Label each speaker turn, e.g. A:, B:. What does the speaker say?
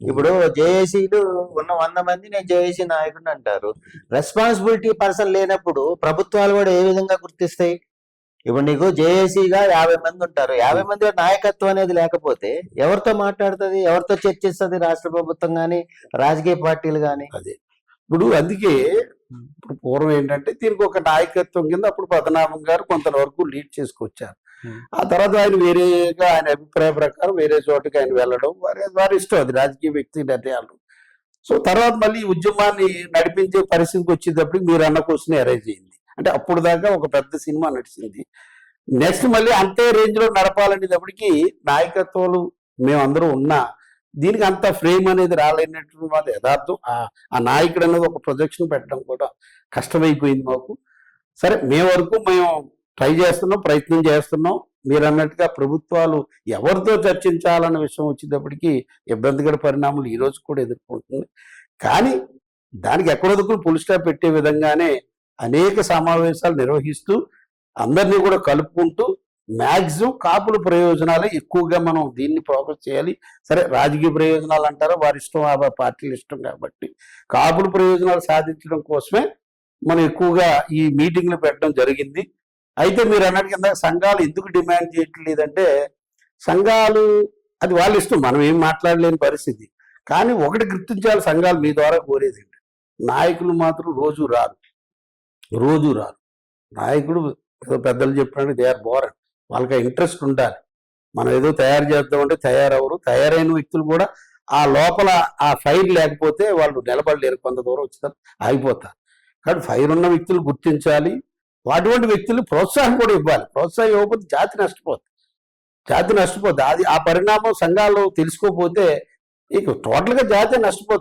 A: ఇప్పుడు జేఏసీలు ఉన్న వంద మంది నేను జేఏసీ నాయకుడు అంటారు. రెస్పాన్సిబిలిటీ పర్సన్ లేనప్పుడు ప్రభుత్వాలు కూడా ఏ విధంగా గుర్తిస్తాయి? ఇప్పుడు నీకు జేఏసీగా యాభై మంది ఉంటారు. యాభై మంది నాయకత్వం అనేది లేకపోతే ఎవరితో మాట్లాడుతుంది? ఎవరితో చర్చిస్తుంది రాష్ట్ర ప్రభుత్వం కానీ రాజకీయ పార్టీలు కానీ
B: అదే. ఇప్పుడు అందుకే ఇప్పుడు పూర్వం ఏంటంటే దీనికి ఒక నాయకత్వం కింద అప్పుడు పద్మనాభం గారు కొంతవరకు లీడ్ చేసుకొచ్చారు. ఆ తర్వాత ఆయన వేరేగా ఆయన అభిప్రాయ ప్రకారం వేరే చోటుకి ఆయన వెళ్ళడం వారి వారి ఇష్టం అది రాజకీయ వ్యక్తి నిర్ణయాలు. సో తర్వాత మళ్ళీ ఉద్యమాన్ని నడిపించే పరిస్థితికి వచ్చేటప్పటికి మీరు అన్న క్వశ్చన్ అరేంజ్ అయింది. అంటే అప్పుడు దాకా ఒక పెద్ద సినిమా నడిచింది. నెక్స్ట్ మళ్ళీ అంతే రేంజ్లో నడపాలనేటప్పటికి నాయకత్వాలు మేమందరం ఉన్నా దీనికి అంత ఫ్రేమ్ అనేది రాలేనటువంటి వాళ్ళు యథార్థం. ఆ- నాయకుడు అనేది ఒక ప్రొజెక్షన్ పెట్టడం కూడా కష్టమైపోయింది మాకు. సరే మే వరకు మేము ట్రై చేస్తున్నాం ప్రయత్నం చేస్తున్నాం. మీరు అన్నట్టుగా ప్రభుత్వాలు ఎవరితో చర్చించాలన్న విషయం వచ్చేటప్పటికి ఇబ్బందికర పరిణామాలు ఈ రోజు కూడా ఎదుర్కొంటుంది. కానీ దానికి ఎక్కడొదుకులు పుల్ స్టాప్ పెట్టే విధంగానే అనేక సమావేశాలు నిర్వహిస్తూ అందరినీ కూడా కలుపుకుంటూ మ్యాక్సిమం కాపుల ప్రయోజనాలే ఎక్కువగా మనం దీన్ని ఫోకస్ చేయాలి. సరే రాజకీయ ప్రయోజనాలు అంటారో? వారి ఇష్టం ఆ పార్టీల ఇష్టం కాబట్టి. కాపుల ప్రయోజనాలు సాధించడం కోసమే మనం ఎక్కువగా ఈ మీటింగ్లు పెట్టడం జరిగింది. అయితే మీరు అన్నట్టు కింద సంఘాలు ఎందుకు డిమాండ్ చేయట్లేదంటే సంఘాలు అది వాళ్ళ ఇష్టం మనం ఏం మాట్లాడలేని పరిస్థితి. కానీ ఒకటి గుర్తించాలి సంఘాలు మీ ద్వారా కోరేది నాయకులు మాత్రం రోజు రారు. రోజు రారు. నాయకుడు పెద్దలు చెప్పినట్టు దే ఆర్ బోర్ వాళ్ళకి ఇంట్రెస్ట్ ఉండాలి. మనం ఏదో తయారు చేద్దామంటే తయారవరు. తయారైన వ్యక్తులు కూడా ఆ లోపల ఆ ఫైర్ లేకపోతే వాళ్ళు నిలబడలేరు. కొంత దూరం వచ్చిన ఆగిపోతారు. కాబట్టి ఫైర్ ఉన్న వ్యక్తులు గుర్తించాలి. అటువంటి వ్యక్తులు ప్రోత్సాహం కూడా ఇవ్వాలి. ప్రోత్సాహం ఇవ్వకపోతే జాతి నష్టపోతుంది జాతి నష్టపోతుంది అది ఆ పరిణామం సంఘాలు తెలుసుకోకపోతే ఇక టోటల్గా జాతి నష్టపోతుంది